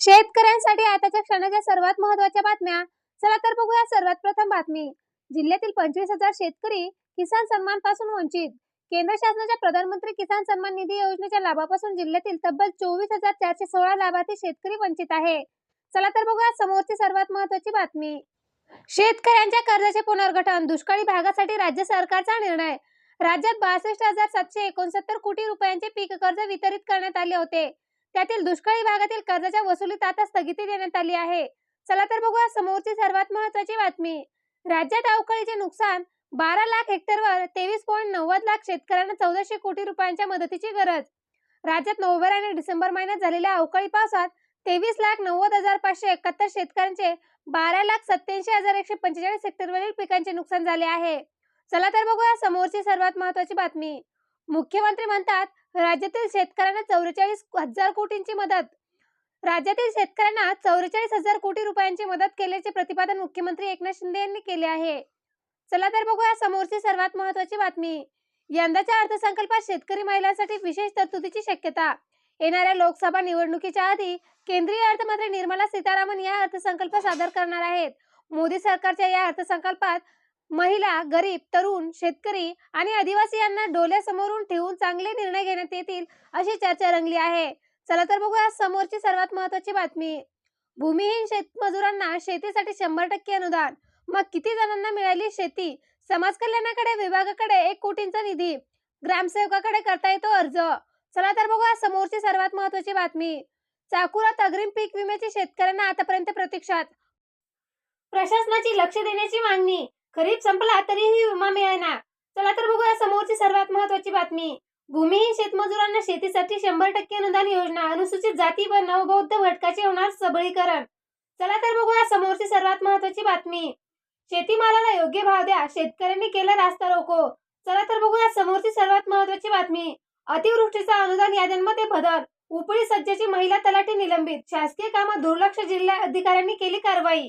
शेतकऱ्यांसाठी आताच्या क्षणाच्या सर्वात महत्त्वाच्या बातम्या. चला तर बघूया सर्वात प्रथम बातमी. जिल्ह्यातील पंचवीस हजार शेतकरी किसान सन्मानपासून वंचित. केंद्र शासनाच्या प्रधानमंत्री किसान सन्मान निधी योजनेच्या लाभापासून जिल्ह्यातील तब्बल चोवीस हजार चारशे सोळा लाभार्थी शेतकरी वंचित आहे. चला तर बघूया समोरची सर्वात महत्वाची बातमी. शेतकऱ्यांच्या कर्जाचे पुनर्गठन दुष्काळी भागासाठी राज्य सरकारचा निर्णय. राज्यात बासष्ट हजार सातशे एकोणसत्तर कोटी रुपयांचे पीक कर्ज वितरित करण्यात आले होते. त्यातील दुष्काळी भागातील कर्जाच्या वसुलीत आता स्थगिती देण्यात आली आहे. चला तर बघूया समोरची सर्वात महत्वाची बातमी. राज्यात अवकाळीचे नुकसान बारा लाख हेक्टरवर तेवीस पॉईंट नव्वद लाख शेतकऱ्यांना चौदाशे कोटी रुपयांच्या मदतीची गरज. राज्यात नोव्हेंबर आणि डिसेंबर महिन्यात झालेल्या अवकाळी पावसात तेवीस लाख नव्वद हजार पाचशे एकाहत्तर शेतकऱ्यांचे बारा लाख सत्याऐंशी हजार एकशे पंचेचाळीस हेक्टरवरील पिकांचे नुकसान झाले आहे. चला तर बघूया समोरची सर्वात महत्वाची बातमी. मुख्यमंत्री म्हणतात राज्यातील शेतकऱ्यांना चौवेचाळीस हजार कोटींची मदत. राज्यातील शेतकऱ्यांना चौवेचाळीस हजार कोटी रुपयांची मदत केल्याचे प्रतिपादन मुख्यमंत्री एकनाथ शिंदे यांनी केले आहे. चला तर बघूया समोरची सर्वात महत्वाची बातमी. यंदाच्या अर्थसंकल्पात शेतकरी महिलांसाठी विशेष तरतुदीची शक्यता. येणाऱ्या लोकसभा निवडणुकीच्या आधी केंद्रीय अर्थमंत्री निर्मला सीतारामन या अर्थसंकल्प सादर करणार आहेत. मोदी सरकारच्या या अर्थसंकल्पात महिला गरीब तरुण शेतकरी आणि आदिवासी यांना डोल्यासमोरून ठेवून चांगले निर्णय घेण्यात येतील अशी चर्चा रंगली आहे. चला तर बघूया समोरची सर्वात महत्वाची बातमी. भूमिहीन शेतमजुरांना शेतीसाठी शंभर टक्के अनुदान. मग किती जणांना मिळाली शेती? समाज कल्याणाकडे विभागाकडे एक कोटींचा निधी. ग्रामसेवकाकडे करता येतो अर्ज. चला तर बघूया समोरची सर्वात महत्वाची बातमी. चाकुरात अग्रिम पीक विम्याची शेतकऱ्यांना आतापर्यंत प्रतीक्षात. प्रशासनाची लक्ष देण्याची मागणी. खरीप संपला तरीही विमा मिळेना. चला तर बघूया समोरची सर्वात महत्वाची बातमी. भूमिहीन शेतमजुरांना शेतीसाठी शंभर टक्के अनुदान योजना अनुसूचित जाती व नवबौद्ध घटकाचे होणार सबळीकरण. चला तर बघूया समोरची सर्वात महत्वाची बातमी. शेतीमालाला योग्य भाव द्या शेतकऱ्यांनी केला रास्ता रोको. चला तर बघूया समोरची सर्वात महत्वाची बातमी. अतिवृष्टीचा अनुदान याद्यांमध्ये बदल. उपळी सज्जाची महिला तलाठी निलंबित. शासकीय कामात दुर्लक्ष जिल्हा अधिकाऱ्यांनी केली कारवाई.